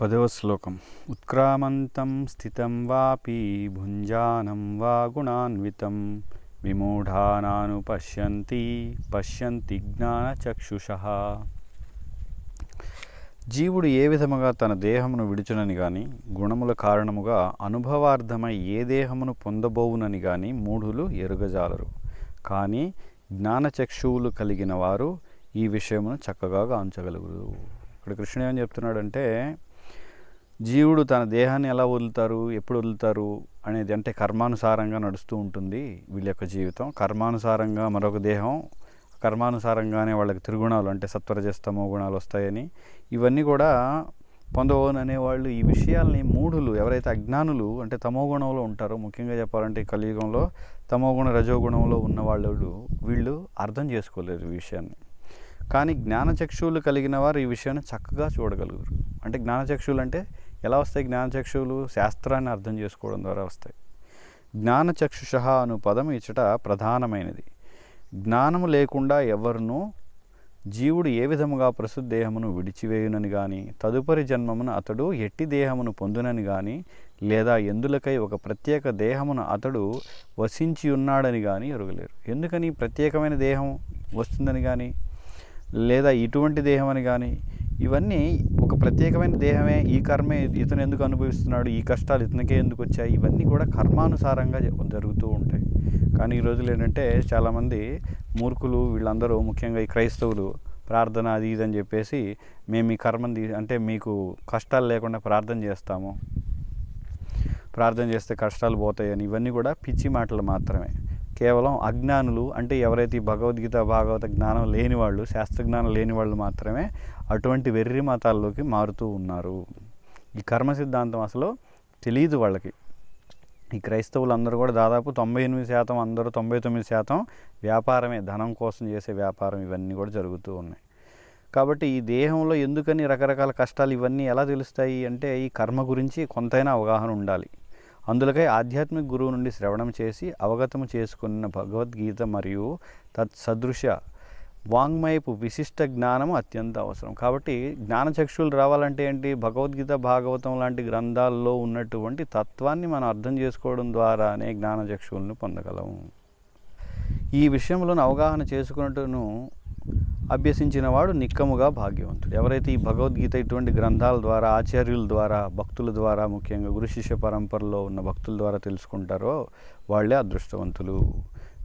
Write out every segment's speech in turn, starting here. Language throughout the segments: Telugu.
పదవ శ్లోకం. ఉత్క్రామంతం స్థితం వాపి భుంజానం వా గుణాన్వితం. విమూఢానాను పశ్యంతి పశ్యంతి జ్ఞానచక్షుష. జీవుడు ఏ విధముగా తన దేహమును విడుచునని గాని గుణముల కారణముగా అనుభవార్థమై ఏ దేహమును పొందబోవునని గాని మూఢులు ఎరుగజాలరు. కానీ జ్ఞానచక్షువులు కలిగిన వారు ఈ విషయమును చక్కగా గాంచగలుగురు. ఇక్కడ కృష్ణుడు ఏమని చెప్తున్నాడంటే జీవుడు తన దేహాన్ని ఎలా వదులుతారు ఎప్పుడు వదులుతారు అనేది అంటే కర్మానుసారంగా నడుస్తూ ఉంటుంది వీళ్ళ యొక్క జీవితం. కర్మానుసారంగా మరొక దేహం కర్మానుసారంగానే వాళ్ళకి త్రిగుణాలు అంటే సత్వరజస్తమో గుణాలు వస్తాయని ఇవన్నీ కూడా పొందవోను అనేవాళ్ళు. ఈ విషయాల్ని మూఢులు ఎవరైతే అజ్ఞానులు అంటే తమో గుణంలో ఉంటారో ముఖ్యంగా చెప్పాలంటే కలియుగంలో తమోగుణ రజోగుణంలో ఉన్న వాళ్ళు వీళ్ళు అర్థం చేసుకోలేరు ఈ విషయాన్ని. కానీ జ్ఞానచక్షువులు కలిగిన వారు ఈ విషయాన్ని చక్కగా చూడగలుగుతారు. అంటే జ్ఞానచక్షువులు అంటే ఎలా వస్తాయి జ్ఞానచక్షువులు? శాస్త్రాన్ని అర్థం చేసుకోవడం ద్వారా వస్తాయి. జ్ఞానచక్షుష అను పదం ఇచ్చట ప్రధానమైనది. జ్ఞానము లేకుండా ఎవరునూ జీవుడు ఏ విధముగా ప్రస్తుత దేహమును విడిచివేయునని కానీ తదుపరి జన్మమున అతడు ఎట్టి దేహమును పొందునని కానీ లేదా ఎందులకై ఒక ప్రత్యేక దేహమును అతడు వసించి ఉన్నాడని కానీ ఎరుగలేరు. ఎందుకని ప్రత్యేకమైన దేహం వస్తుందని కానీ లేదా ఇటువంటి దేహం అని కానీ ఇవన్నీ ఒక ప్రత్యేకమైన దేహమే ఈ కర్మే ఇతను ఎందుకు అనుభవిస్తున్నాడు ఈ కష్టాలు ఇతనికే ఎందుకు వచ్చాయి ఇవన్నీ కూడా కర్మానుసారంగా జరుగుతూ ఉంటాయి. కానీ ఈ రోజులు ఏంటంటే చాలామంది మూర్ఖులు వీళ్ళందరూ ముఖ్యంగా ఈ క్రైస్తవులు ప్రార్థన అది ఇది అని చెప్పేసి మేము ఈ కర్మని తీ- అంటే మీకు కష్టాలు లేకుండా ప్రార్థన చేస్తాము. ప్రార్థన చేస్తే కష్టాలు పోతాయని ఇవన్నీ కూడా పిచ్చి మాటలు మాత్రమే. కేవలం అజ్ఞానులు అంటే ఎవరైతే ఈ భగవద్గీత భాగవత జ్ఞానం లేని వాళ్ళు శాస్త్రజ్ఞానం లేని వాళ్ళు మాత్రమే అటువంటి వెర్రి మతాల్లోకి మారుతూ ఉన్నారు. ఈ కర్మ సిద్ధాంతం అసలు తెలియదు వాళ్ళకి. ఈ క్రైస్తవులు అందరూ కూడా దాదాపు తొంభై ఎనిమిది శాతం అందరూ తొంభై తొమ్మిది శాతం వ్యాపారమే ధనం కోసం చేసే వ్యాపారం ఇవన్నీ కూడా జరుగుతూ ఉన్నాయి. కాబట్టి ఈ దేహంలో ఎందుకని రకరకాల కష్టాలు ఇవన్నీ ఎలా తెలుస్తాయి అంటే ఈ కర్మ గురించి కొంతైనా అవగాహన ఉండాలి. అందులకై ఆధ్యాత్మిక గురువు నుండి శ్రవణం చేసి అవగతము చేసుకున్న భగవద్గీత మరియు తత్సదృశ వాంగ్మయపు విశిష్ట జ్ఞానము అత్యంత అవసరం. కాబట్టి జ్ఞానచక్షులు రావాలంటే ఏంటి? భగవద్గీత భాగవతం లాంటి గ్రంథాల్లో ఉన్నటువంటి తత్వాన్ని మనం అర్థం చేసుకోవడం ద్వారానే జ్ఞానచక్షువులను పొందగలము. ఈ విషయంలో అవగాహన చేసుకున్నట్టును అభ్యసించిన వాడు నిక్కముగా భాగ్యవంతుడు. ఎవరైతే ఈ భగవద్గీత ఇటువంటి గ్రంథాల ద్వారా ఆచార్యుల ద్వారా భక్తుల ద్వారా ముఖ్యంగా గురు శిష్య పరంపరలో ఉన్న భక్తుల ద్వారా తెలుసుకుంటారో వాళ్ళే అదృష్టవంతులు.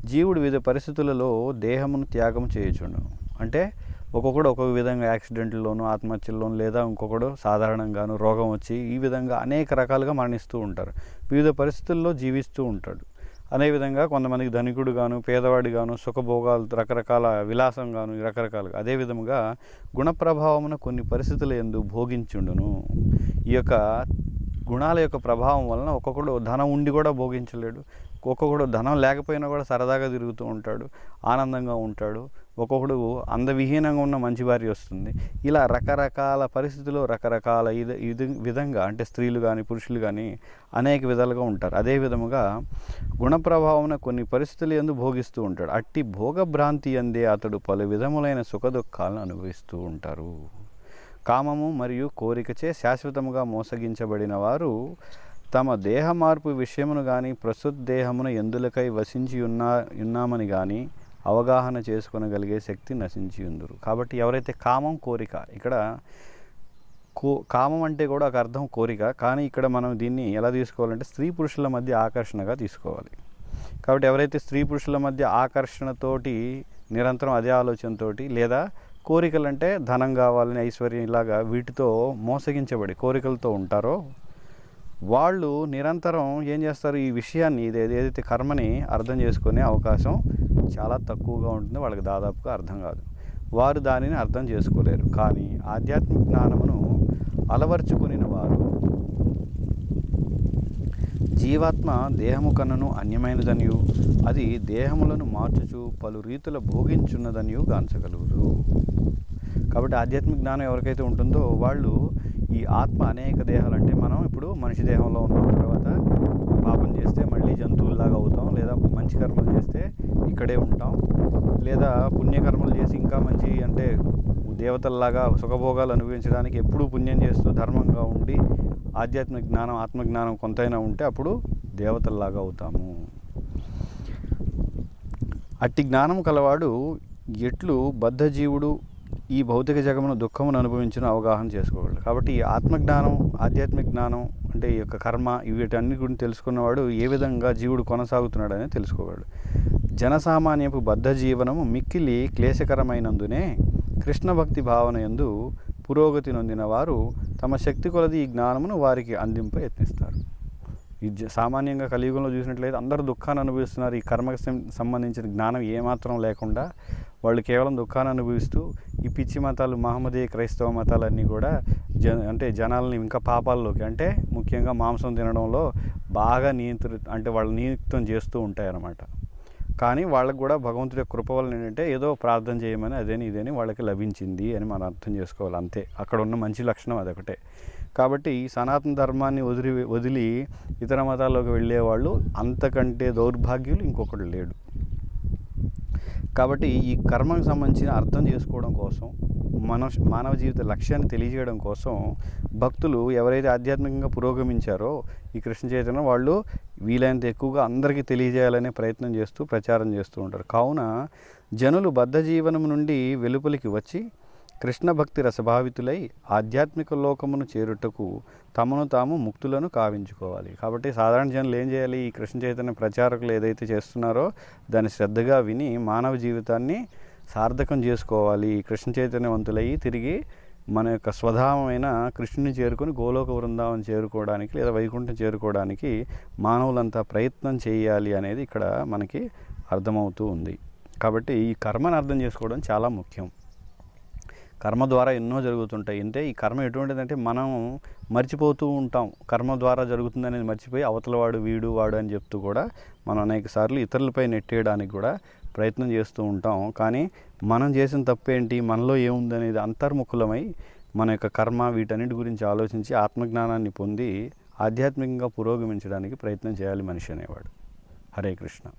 జీవుడు వివిధ పరిస్థితులలో దేహమును త్యాగం చేయచుండు అంటే ఒక్కొక్కడు ఒక్కొక్క విధంగా యాక్సిడెంట్లోను ఆత్మహత్యల్లోను లేదా ఇంకొకడు సాధారణంగాను రోగం వచ్చి ఈ విధంగా అనేక రకాలుగా మరణిస్తూ ఉంటారు. వివిధ పరిస్థితుల్లో జీవిస్తూ ఉంటాడు. అదేవిధంగా కొంతమందికి ధనికుడు గాను పేదవాడి గాను సుఖభోగాలు రకరకాల విలాసం గాను రకరకాలుగా అదేవిధముగా గుణప్రభావమున కొన్ని పరిస్థితుల ఎందు భోగించుండును. ఈ యొక్క గుణాల యొక్క ప్రభావం వలన ఒక్కొక్కడు ధనం ఉండి కూడా భోగించలేడు. ఒక్కొక్కడు ధనం లేకపోయినా కూడా సరదాగా తిరుగుతూ ఉంటాడు ఆనందంగా ఉంటాడు. ఒక్కొక్కడు అందవిహీనంగా ఉన్న మంచి వారి వస్తుంది. ఇలా రకరకాల పరిస్థితుల్లో రకరకాల ఇది విధంగా అంటే స్త్రీలు కానీ పురుషులు కానీ అనేక విధాలుగా ఉంటారు. అదే విధముగా గుణప్రభావమున కొన్ని పరిస్థితులు ఎందు భోగిస్తూ ఉంటాడు. అట్టి భోగభ్రాంతి అందే అతడు పలు విధములైన సుఖదుఖాలను అనుభవిస్తూ ఉంటారు. కామము మరియు కోరికచే శాశ్వతముగా మోసగించబడిన వారు తమ దేహ మార్పు విషయమును కానీ ప్రస్తుత దేహమును ఎందులకై వసించి ఉన్నా ఉన్నామని కానీ అవగాహన చేసుకునగలిగే శక్తి నశించి ఉందరు. కాబట్టి ఎవరైతే కామం కోరిక ఇక్కడ కో కామం అంటే కూడా ఒక అర్థం కోరిక కానీ ఇక్కడ మనం దీన్ని ఎలా తీసుకోవాలంటే స్త్రీ పురుషుల మధ్య ఆకర్షణగా తీసుకోవాలి. కాబట్టి ఎవరైతే స్త్రీ పురుషుల మధ్య ఆకర్షణతోటి నిరంతరం అదే ఆలోచనతోటి లేదా కోరికలు అంటే ధనం కావాలని ఐశ్వర్యం ఇలాగా వీటితో మోసగించబడి కోరికలతో ఉంటారో వాళ్ళు నిరంతరం ఏం చేస్తారు? ఈ విషయాన్ని ఇది ఏదైతే కర్మని అర్థం చేసుకునే అవకాశం చాలా తక్కువగా ఉంటుంది. వాళ్ళకి దాదాపుగా అర్థం కాదు. వారు దానిని అర్థం చేసుకోలేరు. కానీ ఆధ్యాత్మిక జ్ఞానమును అలవర్చుకుని వారు జీవాత్మ దేహము కన్నను అన్యమైనదనియు అది దేహములను మార్చుచు పలు రీతుల భోగించున్నదనియు గాంచగలుగురు కాబట్టి ఆధ్యాత్మిక జ్ఞానం ఎవరికైతే ఉంటుందో వాళ్ళు ఈ ఆత్మ అనేక దేహాలు అంటే మనం ఇప్పుడు మనిషి దేహంలో ఉన్న తర్వాత పాపం చేస్తే మళ్ళీ జంతువుల్లాగా అవుతాం లేదా మంచి కర్మలు చేస్తే ఇక్కడే ఉంటాం లేదా పుణ్యకర్మలు చేసి ఇంకా మంచి అంటే దేవతల్లాగా సుఖభోగాలు అనుభవించడానికి ఎప్పుడూ పుణ్యం చేస్తూ ధర్మంగా ఉండి ఆధ్యాత్మిక జ్ఞానం ఆత్మజ్ఞానం కొంతైనా ఉంటే అప్పుడు దేవతల్లాగా అవుతాము. అట్టి జ్ఞానం కలవాడు ఎట్లు బద్ధజీవుడు ఈ భౌతిక జగమును దుఃఖమును అనుభవించిన అవగాహన చేసుకోగలడు. కాబట్టి ఈ ఆత్మజ్ఞానం ఆధ్యాత్మిక జ్ఞానం అంటే ఈ యొక్క కర్మ వీటన్ని గురించి తెలుసుకున్నవాడు ఏ విధంగా జీవుడు కొనసాగుతున్నాడని తెలుసుకోగలడు. జనసామాన్యపు బద్ధ జీవనము మిక్కిలి క్లేశకరమైనందునే కృష్ణ భక్తి భావన యందు పురోగతి నొందిన వారు తమ శక్తి కొలది ఈ జ్ఞానమును వారికి అందింప యత్నిస్తారు. ఈ జ- సామాన్యంగా కలియుగంలో చూసినట్లయితే అందరూ దుఃఖాన్ని అనుభవిస్తున్నారు. ఈ కర్మకు సంబంధించిన జ్ఞానం ఏమాత్రం లేకుండా వాళ్ళు కేవలం దుఃఖాన్ని అనుభవిస్తూ ఈ పిచ్చి మతాలు మహమ్మదీయ క్రైస్తవ మతాలన్నీ కూడా జన అంటే జనాలని ఇంకా పాపాల్లోకి అంటే ముఖ్యంగా మాంసం తినడంలో బాగా నియంత్రి అంటే వాళ్ళు నియుక్తం చేస్తూ ఉంటాయన్నమాట. కానీ వాళ్ళకు కూడా భగవంతుడి యొక్క కృప వలన ఏంటంటే ఏదో ప్రార్థన చేయమని అదేని ఇదేని వాళ్ళకి లభించింది అని మనం అర్థం చేసుకోవాలి అంతే. అక్కడ ఉన్న మంచి లక్షణం అదొకటే. కాబట్టి సనాతన ధర్మాన్ని వదిలి వదిలి ఇతర మతాల్లోకి వెళ్ళేవాళ్ళు అంతకంటే దౌర్భాగ్యులు ఇంకొకటి లేడు. కాబట్టి ఈ కర్మకు సంబంధించిన అర్థం చేసుకోవడం కోసం మన మానవ జీవిత లక్ష్యాన్ని తెలియజేయడం కోసం భక్తులు ఎవరైతే ఆధ్యాత్మికంగా పురోగమించారో ఈ కృష్ణ చైతన్యం వాళ్ళు వీలైనంత ఎక్కువగా అందరికీ తెలియజేయాలనే ప్రయత్నం చేస్తూ ప్రచారం చేస్తూ ఉంటారు. కావున జనులు బద్ధ జీవనం నుండి వెలుపలికి వచ్చి కృష్ణ భక్తి రసభావితులై ఆధ్యాత్మిక లోకమును చేరుటకు తమను తాము ముక్తులను కావించుకోవాలి. కాబట్టి సాధారణ జనులు ఏం చేయాలి? ఈ కృష్ణ చైతన్య ప్రచారకులు ఏదైతే చేస్తున్నారో దాన్ని శ్రద్ధగా విని మానవ జీవితాన్ని సార్థకం చేసుకోవాలి కృష్ణ చైతన్యవంతులయ్యి తిరిగి మన యొక్క స్వధామైన కృష్ణుని చేరుకొని గోలోక బృందావనం చేరుకోవడానికి లేదా వైకుంఠం చేరుకోవడానికి మానవులంతా ప్రయత్నం చేయాలి అనేది ఇక్కడ మనకి అర్థమవుతూ ఉంది. కాబట్టి ఈ కర్మను అర్థం చేసుకోవడం చాలా ముఖ్యం. కర్మ ద్వారా ఎన్నో జరుగుతుంటాయి. అంటే ఈ కర్మ ఎటువంటిదంటే మనం మర్చిపోతూ ఉంటాం. కర్మ ద్వారా జరుగుతుంది అనేది మర్చిపోయి అవతల వాడు వీడు వాడు అని చెప్తూ కూడా మనం అనేక సార్లు ఇతరులపై నెట్టేయడానికి కూడా ప్రయత్నం చేస్తూ ఉంటాం. కానీ మనం చేసిన తప్పేంటి? మనలో ఏముంది అనేది అంతర్ముఖులమై మన యొక్క కర్మ వీటన్నిటి గురించి ఆలోచించి ఆత్మజ్ఞానాన్ని పొంది ఆధ్యాత్మికంగా పురోగమించడానికి ప్రయత్నం చేయాలి మనిషి అనేవాడు. హరే కృష్ణ.